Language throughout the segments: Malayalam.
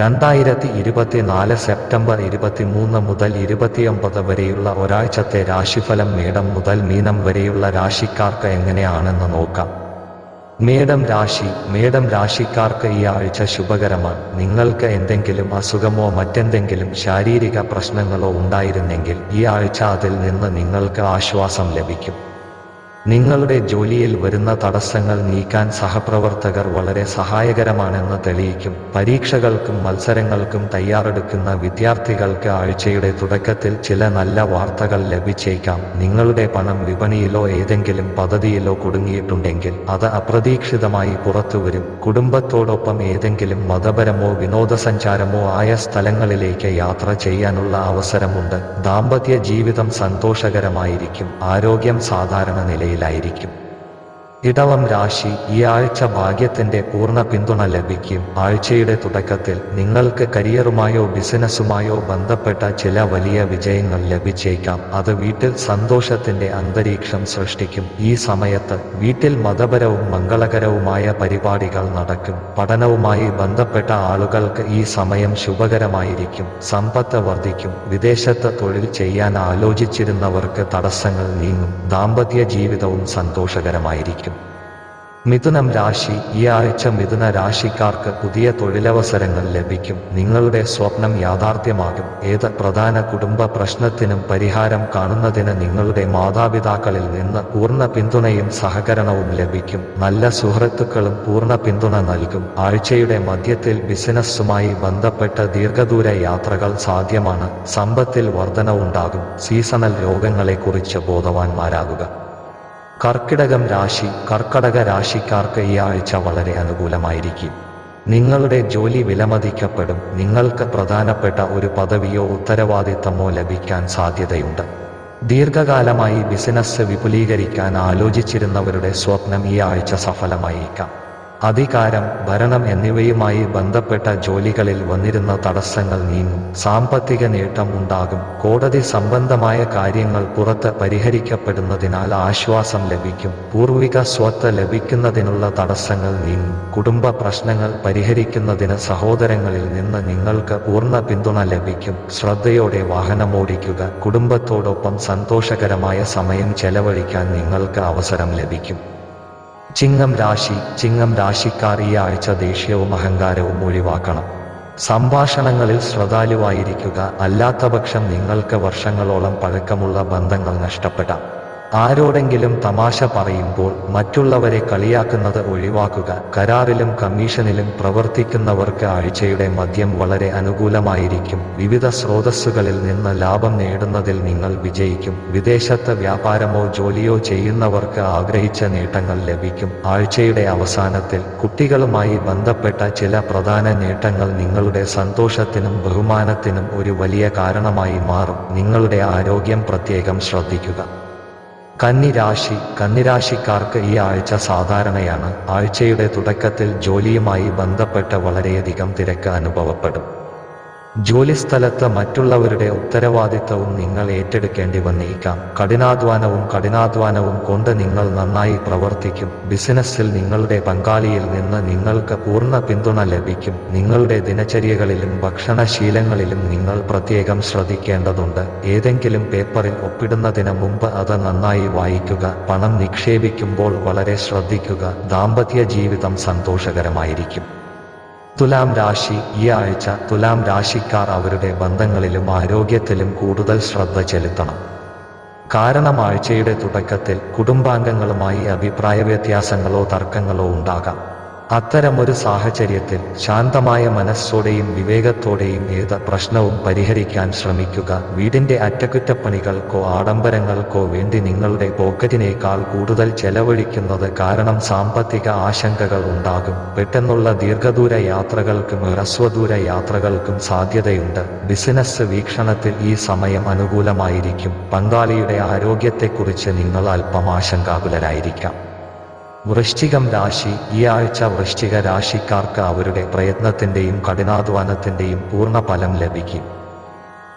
രണ്ടായിരത്തി ഇരുപത്തിനാല് സെപ്റ്റംബർ ഇരുപത്തിമൂന്ന് മുതൽ ഇരുപത്തിയൊമ്പത് വരെയുള്ള ഒരാഴ്ചത്തെ രാശിഫലം മേടം മുതൽ മീനം വരെയുള്ള രാശിക്കാർക്ക് എങ്ങനെയാണെന്ന് നോക്കാം. മേടം രാശി മേടം രാശിക്കാർക്ക് ഈ ആഴ്ച ശുഭകരമാണ്. നിങ്ങൾക്ക് എന്തെങ്കിലും അസുഖമോ മറ്റെന്തെങ്കിലും ശാരീരിക പ്രശ്നങ്ങളോ ഉണ്ടായിരുന്നെങ്കിൽ ഈ ആഴ്ച അതിൽ നിന്ന് നിങ്ങൾക്ക് ആശ്വാസം ലഭിക്കും. നിങ്ങളുടെ ജോലിയിൽ വരുന്ന തടസ്സങ്ങൾ നീക്കാൻ സഹപ്രവർത്തകർ വളരെ സഹായകരമാണെന്ന് തെളിയിക്കും. പരീക്ഷകൾക്കും മത്സരങ്ങൾക്കും തയ്യാറെടുക്കുന്ന വിദ്യാർത്ഥികൾക്ക് ആഴ്ചയുടെ തുടക്കത്തിൽ ചില നല്ല വാർത്തകൾ ലഭിച്ചേക്കാം. നിങ്ങളുടെ പണം വിപണിയിലോ ഏതെങ്കിലും പദ്ധതിയിലോ കുടുങ്ങിയിട്ടുണ്ടെങ്കിൽ അത് അപ്രതീക്ഷിതമായി പുറത്തുവരും. കുടുംബത്തോടൊപ്പം ഏതെങ്കിലും മതപരമോ വിനോദസഞ്ചാരമോ ആയ സ്ഥലങ്ങളിലേക്ക് യാത്ര ചെയ്യാനുള്ള അവസരമുണ്ട്. ദാമ്പത്യ ജീവിതം സന്തോഷകരമായിരിക്കും. ആരോഗ്യം സാധാരണ നിലയിലായിരിക്കും. ഇടവം രാശി ഈ ആഴ്ച ഭാഗ്യത്തിന്റെ പൂർണ പിന്തുണ ലഭിക്കും. ആഴ്ചയുടെ തുടക്കത്തിൽ നിങ്ങൾക്ക് കരിയറുമായോ ബിസിനസ്സുമായോ ബന്ധപ്പെട്ട ചില വലിയ വിജയങ്ങൾ ലഭിച്ചേക്കാം. അത് വീട്ടിൽ സന്തോഷത്തിന്റെ അന്തരീക്ഷം സൃഷ്ടിക്കും. ഈ സമയത്ത് വീട്ടിൽ മതപരവും മംഗളകരവുമായ പരിപാടികൾ നടക്കും. പഠനവുമായി ബന്ധപ്പെട്ട ആളുകൾക്ക് ഈ സമയം ശുഭകരമായിരിക്കും. സമ്പത്ത് വർദ്ധിക്കും. വിദേശത്ത് തൊഴിൽ ചെയ്യാൻ ആലോചിച്ചിരുന്നവർക്ക് തടസ്സങ്ങൾ നീങ്ങും. ദാമ്പത്യ ജീവിതവും സന്തോഷകരമായിരിക്കും. മിഥുനം രാശി. ഈ ആഴ്ച മിഥുന രാശിക്കാർക്ക് പുതിയ തൊഴിലവസരങ്ങൾ ലഭിക്കും. നിങ്ങളുടെ സ്വപ്നം യാഥാർത്ഥ്യമാകും. ഏത് പ്രധാന കുടുംബ പ്രശ്നത്തിനും പരിഹാരം കാണുന്നതിന് നിങ്ങളുടെ മാതാപിതാക്കളിൽ നിന്ന് പൂർണ പിന്തുണയും സഹകരണവും ലഭിക്കും. നല്ല സുഹൃത്തുക്കളും പൂർണ പിന്തുണ നൽകും. ആഴ്ചയുടെ മധ്യത്തിൽ ബിസിനസ്സുമായി ബന്ധപ്പെട്ട ദീർഘദൂര യാത്രകൾ സാധ്യമാണ്. സമ്പത്തിൽ വർധനവുണ്ടാകും. സീസണൽ രോഗങ്ങളെക്കുറിച്ച് ബോധവാന്മാരാകുക. കർക്കിടകം രാശി കർക്കടക രാശിക്കാർക്ക് ഈ ആഴ്ച വളരെ അനുകൂലമായിരിക്കും. നിങ്ങളുടെ ജോലി വിലമതിക്കപ്പെടും. നിങ്ങൾക്ക് പ്രധാനപ്പെട്ട ഒരു പദവിയോ ഉത്തരവാദിത്തമോ ലഭിക്കാൻ സാധ്യതയുണ്ട്. ദീർഘകാലമായി ബിസിനസ് വിപുലീകരിക്കാൻ ആലോചിച്ചിരുന്നവരുടെ സ്വപ്നം ഈ ആഴ്ച സഫലമായേക്കാം. അധികാരം ഭരണം എന്നിവയുമായി ബന്ധപ്പെട്ട ജോലികളിൽ വന്നിരുന്ന തടസ്സങ്ങൾ നീങ്ങും. സാമ്പത്തിക നേട്ടം ഉണ്ടാകും. കോടതി സംബന്ധമായ കാര്യങ്ങൾ പുറത്ത് പരിഹരിക്കപ്പെടുന്നതിനാൽ ആശ്വാസം ലഭിക്കും. പൂർവിക സ്വത്ത് ലഭിക്കുന്നതിനുള്ള തടസ്സങ്ങൾ നീങ്ങും. കുടുംബ പ്രശ്നങ്ങൾ പരിഹരിക്കുന്നതിന് സഹോദരങ്ങളിൽ നിന്ന് നിങ്ങൾക്ക് പൂർണ പിന്തുണ ലഭിക്കും. ശ്രദ്ധയോടെ വാഹനമോടിക്കുക കുടുംബത്തോടൊപ്പം സന്തോഷകരമായ സമയം ചെലവഴിക്കാൻ നിങ്ങൾക്ക് അവസരം ലഭിക്കും. ചിങ്ങം രാശി ചിങ്ങം രാശിക്കാർ ഈ ആഴ്ച ദേഷ്യവും അഹങ്കാരവും ഒഴിവാക്കണം. സംഭാഷണങ്ങളിൽ ശ്രദ്ധാലുവായിരിക്കുക. അല്ലാത്തപക്ഷം നിങ്ങൾക്ക് വർഷങ്ങളോളം പഴക്കമുള്ള ബന്ധങ്ങൾ നഷ്ടപ്പെടാം. ആരോടെങ്കിലും തമാശ പറയുമ്പോൾ മറ്റുള്ളവരെ കളിയാക്കുന്നത് ഒഴിവാക്കുക. കരാറിലും കമ്മീഷനിലും പ്രവർത്തിക്കുന്നവർക്ക് ആഴ്ചയുടെ മദ്യം വളരെ അനുകൂലമായിരിക്കും. വിവിധ സ്രോതസ്സുകളിൽ നിന്ന് ലാഭം നേടുന്നതിൽ നിങ്ങൾ വിജയിക്കും. വിദേശത്ത് വ്യാപാരമോ ജോലിയോ ചെയ്യുന്നവർക്ക് ആഗ്രഹിച്ച നേട്ടങ്ങൾ ലഭിക്കും. ആഴ്ചയുടെ അവസാനത്തിൽ കുട്ടികളുമായി ബന്ധപ്പെട്ട ചില പ്രധാന നേട്ടങ്ങൾ നിങ്ങളുടെ സന്തോഷത്തിനും ബഹുമാനത്തിനും ഒരു വലിയ കാരണമായി മാറും. നിങ്ങളുടെ ആരോഗ്യം പ്രത്യേകം ശ്രദ്ധിക്കുക. കന്നിരാശി കന്നിരാശിക്കാർക്ക് ഈ ആഴ്ച സാധാരണയാണ്. ആഴ്ചയുടെ തുടക്കത്തിൽ ജോലിയുമായി ബന്ധപ്പെട്ട് വളരെയധികം തിരക്ക് അനുഭവപ്പെടും. ജോലിസ്ഥലത്ത് മറ്റുള്ളവരുടെ ഉത്തരവാദിത്തവും നിങ്ങൾ ഏറ്റെടുക്കേണ്ടി വന്നേക്കാം. കഠിനാധ്വാനവും കഠിനാധ്വാനവും കൊണ്ട് നിങ്ങൾ നന്നായി പ്രവർത്തിക്കും. ബിസിനസ്സിൽ നിങ്ങളുടെ പങ്കാളിയിൽ നിന്ന് നിങ്ങൾക്ക് പൂർണ പിന്തുണ ലഭിക്കും. നിങ്ങളുടെ ദിനചര്യകളിലും ഭക്ഷണശീലങ്ങളിലും നിങ്ങൾ പ്രത്യേകം ശ്രദ്ധിക്കേണ്ടതുണ്ട്. ഏതെങ്കിലും പേപ്പറിൽ ഒപ്പിടുന്നതിന് മുമ്പ് അത് നന്നായി വായിക്കുക. പണം നിക്ഷേപിക്കുമ്പോൾ വളരെ ശ്രദ്ധിക്കുക. ദാമ്പത്യ ജീവിതം സന്തോഷകരമായിരിക്കും. തുലാം രാശി ഈ ആഴ്ച തുലാം രാശിക്കാർ അവരുടെ ബന്ധങ്ങളിലും ആരോഗ്യത്തിലും കൂടുതൽ ശ്രദ്ധ ചെലുത്തണം. കാരണം ആഴ്ചയുടെ തുടക്കത്തിൽ കുടുംബാംഗങ്ങളുമായി അഭിപ്രായ വ്യത്യാസങ്ങളോ തർക്കങ്ങളോ ഉണ്ടാകാം. അത്തരമൊരു സാഹചര്യത്തിൽ ശാന്തമായ മനസ്സോടെയും വിവേകത്തോടെയും ഏത് പ്രശ്നവും പരിഹരിക്കാൻ ശ്രമിക്കുക. വീടിന്റെ അറ്റകുറ്റപ്പണികൾക്കോ ആഡംബരങ്ങൾക്കോ വേണ്ടി നിങ്ങളുടെ പോക്കറ്റിനേക്കാൾ കൂടുതൽ ചെലവഴിക്കുന്നത് കാരണം സാമ്പത്തിക ആശങ്കകൾ ഉണ്ടാകും. പെട്ടെന്നുള്ള ദീർഘദൂര യാത്രകൾക്കും ഹ്രസ്വദൂര യാത്രകൾക്കും സാധ്യതയുണ്ട്. ബിസിനസ് വീക്ഷണത്തിൽ ഈ സമയം അനുകൂലമായിരിക്കും. പങ്കാളിയുടെ ആരോഗ്യത്തെക്കുറിച്ച് നിങ്ങൾ അല്പം ആശങ്കാകുലരായിരിക്കാം. വൃശ്ചികം രാശി ഈ ആഴ്ച വൃശ്ചിക രാശിക്കാർക്ക് അവരുടെ പ്രയത്നത്തിന്റെയും കഠിനാധ്വാനത്തിന്റെയും പൂർണ ഫലം ലഭിക്കും.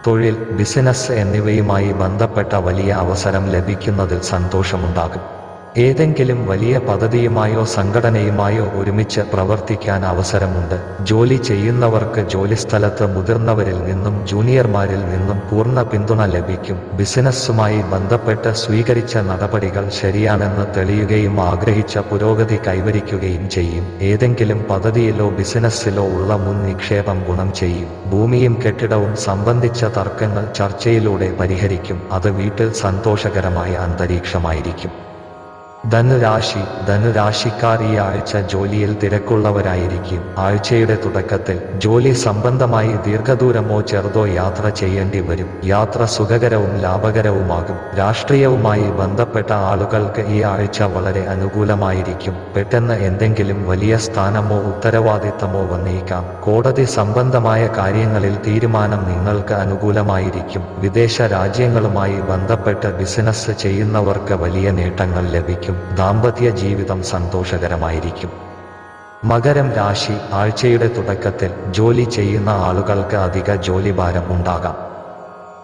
തൊഴിൽ ബിസിനസ് എന്നിവയുമായി ബന്ധപ്പെട്ട വലിയ അവസരം ലഭിക്കുന്നതിൽ സന്തോഷമുണ്ടാകും. ഏതെങ്കിലും വലിയ പദ്ധതിയുമായോ സംഘടനയുമായോ ഒരുമിച്ച് പ്രവർത്തിക്കാൻ അവസരമുണ്ട്. ജോലി ചെയ്യുന്നവർക്ക് ജോലിസ്ഥലത്ത് മുതിർന്നവരിൽ നിന്നും ജൂനിയർമാരിൽ നിന്നും പൂർണ പിന്തുണ ലഭിക്കും. ബിസിനസ്സുമായി ബന്ധപ്പെട്ട് സ്വീകരിച്ച നടപടികൾ ശരിയാണെന്ന് തെളിയുകയും ആഗ്രഹിച്ച പുരോഗതി കൈവരിക്കുകയും ചെയ്യും. ഏതെങ്കിലും പദ്ധതിയിലോ ബിസിനസ്സിലോ ഉള്ള മുൻ നിക്ഷേപം ഗുണം ചെയ്യും. ഭൂമിയും കെട്ടിടവും സംബന്ധിച്ച തർക്കങ്ങൾ ചർച്ചയിലൂടെ പരിഹരിക്കും. അത് വീട്ടിൽ സന്തോഷകരമായ അന്തരീക്ഷമായിരിക്കും. ധനുരാശി ധനുരാശിക്കാർ ഈ ആഴ്ച ജോലിയിൽ തിരക്കുള്ളവരായിരിക്കും. ആഴ്ചയുടെ തുടക്കത്തിൽ ജോലി സംബന്ധമായി ദീർഘദൂരമോ ചെറുതോ യാത്ര ചെയ്യേണ്ടി വരും. യാത്ര സുഖകരവും ലാഭകരവുമാകും. രാഷ്ട്രീയവുമായി ബന്ധപ്പെട്ട ആളുകൾക്ക് ഈ ആഴ്ച വളരെ അനുകൂലമായിരിക്കും. പെട്ടെന്ന് എന്തെങ്കിലും വലിയ സ്ഥാനമോ ഉത്തരവാദിത്തമോ വന്നേക്കാം. കോടതി സംബന്ധമായ കാര്യങ്ങളിൽ തീരുമാനം നിങ്ങൾക്ക് അനുകൂലമായിരിക്കും. വിദേശ രാജ്യങ്ങളുമായി ബന്ധപ്പെട്ട് ബിസിനസ് ചെയ്യുന്നവർക്ക് വലിയ നേട്ടങ്ങൾ ലഭിക്കും. ദാമ്പത്യ ജീവിതം സന്തോഷകരമായിരിക്കും. മകരം രാശി ആഴ്ചയുടെ തുടക്കത്തിൽ ജോലി ചെയ്യുന്ന ആളുകൾക്ക് അധിക ജോലിഭാരം ഉണ്ടാകാം.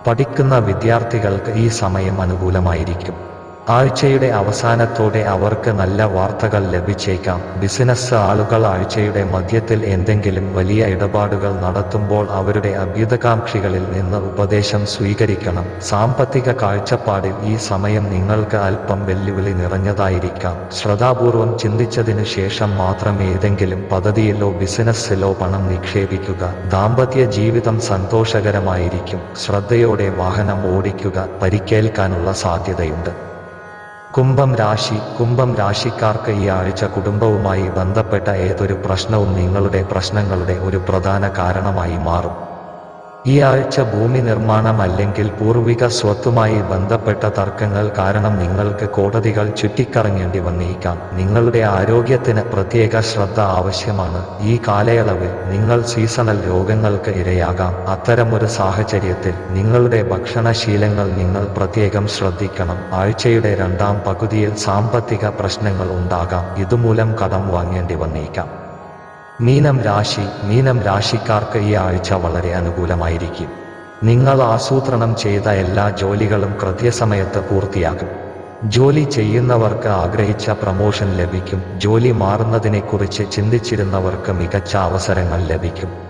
പഠിക്കുന്ന വിദ്യാർത്ഥികൾക്ക് ഈ സമയം അനുകൂലമായിരിക്കും. ആഴ്ചയുടെ അവസാനത്തോടെ അവർക്ക് നല്ല വാർത്തകൾ ലഭിച്ചേക്കാം. ബിസിനസ് ആളുകൾ ആഴ്ചയുടെ മധ്യത്തിൽ എന്തെങ്കിലും വലിയ ഇടപാടുകൾ നടത്തുമ്പോൾ അവരുടെ അഭ്യുതകാംക്ഷികളിൽ നിന്ന് ഉപദേശം സ്വീകരിക്കണം. സാമ്പത്തിക കാഴ്ചപ്പാടിൽ ഈ സമയം നിങ്ങൾക്ക് അല്പം വെല്ലുവിളി നിറഞ്ഞതായിരിക്കാം. ശ്രദ്ധാപൂർവം ചിന്തിച്ചതിനു ശേഷം മാത്രം ഏതെങ്കിലും പദ്ധതിയിലോ ബിസിനസ്സിലോ പണം നിക്ഷേപിക്കുക. ദാമ്പത്യ ജീവിതം സന്തോഷകരമായിരിക്കും. ശ്രദ്ധയോടെ വാഹനം ഓടിക്കുക പരിക്കേൽക്കാനുള്ള സാധ്യതയുണ്ട്. കുംഭം രാശി കുംഭം രാശിക്കാർക്ക് ഈ ആഴ്ച കുടുംബവുമായി ബന്ധപ്പെട്ട ഏതൊരു പ്രശ്നവും നിങ്ങളുടെ പ്രശ്നങ്ങളുടെ ഒരു പ്രധാന കാരണമായി മാറും. ഈ ആഴ്ച ഭൂമി നിർമ്മാണം അല്ലെങ്കിൽ പൂർവിക സ്വത്തുമായി ബന്ധപ്പെട്ട തർക്കങ്ങൾ കാരണം നിങ്ങൾക്ക് കോടതികൾ ചുറ്റിക്കറങ്ങേണ്ടി വന്നേക്കാം. നിങ്ങളുടെ ആരോഗ്യത്തിന് പ്രത്യേക ശ്രദ്ധ ആവശ്യമാണ്. ഈ കാലയളവിൽ നിങ്ങൾ സീസണൽ രോഗങ്ങൾക്ക് ഇരയാകാം. അത്തരമൊരു സാഹചര്യത്തിൽ നിങ്ങളുടെ ഭക്ഷണശീലങ്ങൾ നിങ്ങൾ പ്രത്യേകം ശ്രദ്ധിക്കണം. ആഴ്ചയുടെ രണ്ടാം പകുതിയിൽ സാമ്പത്തിക പ്രശ്നങ്ങൾ ഉണ്ടാകാം. ഇതുമൂലം കടം വാങ്ങേണ്ടി വന്നേക്കാം. മീനം രാശി മീനം രാശിക്കാർക്ക് ഈ ആഴ്ച വളരെ അനുകൂലമായിരിക്കും. നിങ്ങൾ ആസൂത്രണം ചെയ്ത എല്ലാ ജോലികളും കൃത്യസമയത്ത് പൂർത്തിയാകും. ജോലി ചെയ്യുന്നവർക്ക് ആഗ്രഹിച്ച പ്രമോഷൻ ലഭിക്കും. ജോലി മാറുന്നതിനെക്കുറിച്ച് ചിന്തിച്ചിരുന്നവർക്ക് മികച്ച അവസരങ്ങൾ ലഭിക്കും.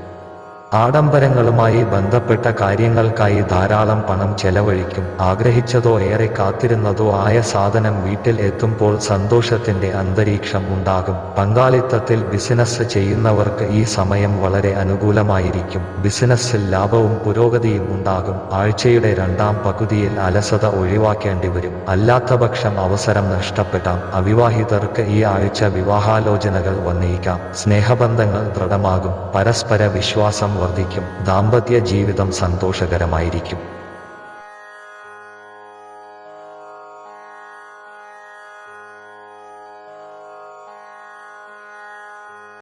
ആഡംബരങ്ങളുമായി ബന്ധപ്പെട്ട കാര്യങ്ങൾക്കായി ധാരാളം പണം ചെലവഴിക്കും. ആഗ്രഹിച്ചതോ ഏറെ കാത്തിരുന്നതോ ആയ സാധനം വീട്ടിൽ എത്തുമ്പോൾ സന്തോഷത്തിന്റെ അന്തരീക്ഷം ഉണ്ടാകും. പങ്കാളിത്തത്തിൽ ബിസിനസ് ചെയ്യുന്നവർക്ക് ഈ സമയം വളരെ അനുകൂലമായിരിക്കും. ബിസിനസ്സിൽ ലാഭവും പുരോഗതിയും ഉണ്ടാകും. ആഴ്ചയുടെ രണ്ടാം പകുതിയിൽ അലസത ഒഴിവാക്കേണ്ടി വരും. അല്ലാത്തപക്ഷം അവസരം നഷ്ടപ്പെടാം. അവിവാഹിതർക്ക് ഈ ആഴ്ച വിവാഹാലോചനകൾ വന്നേക്കാം. സ്നേഹബന്ധങ്ങൾ ദൃഢമാകും. പരസ്പര വിശ്വാസം വർദ്ധിക്കും. ദാമ്പത്യ ജീവിതം സന്തോഷകരമായിരിക്കും.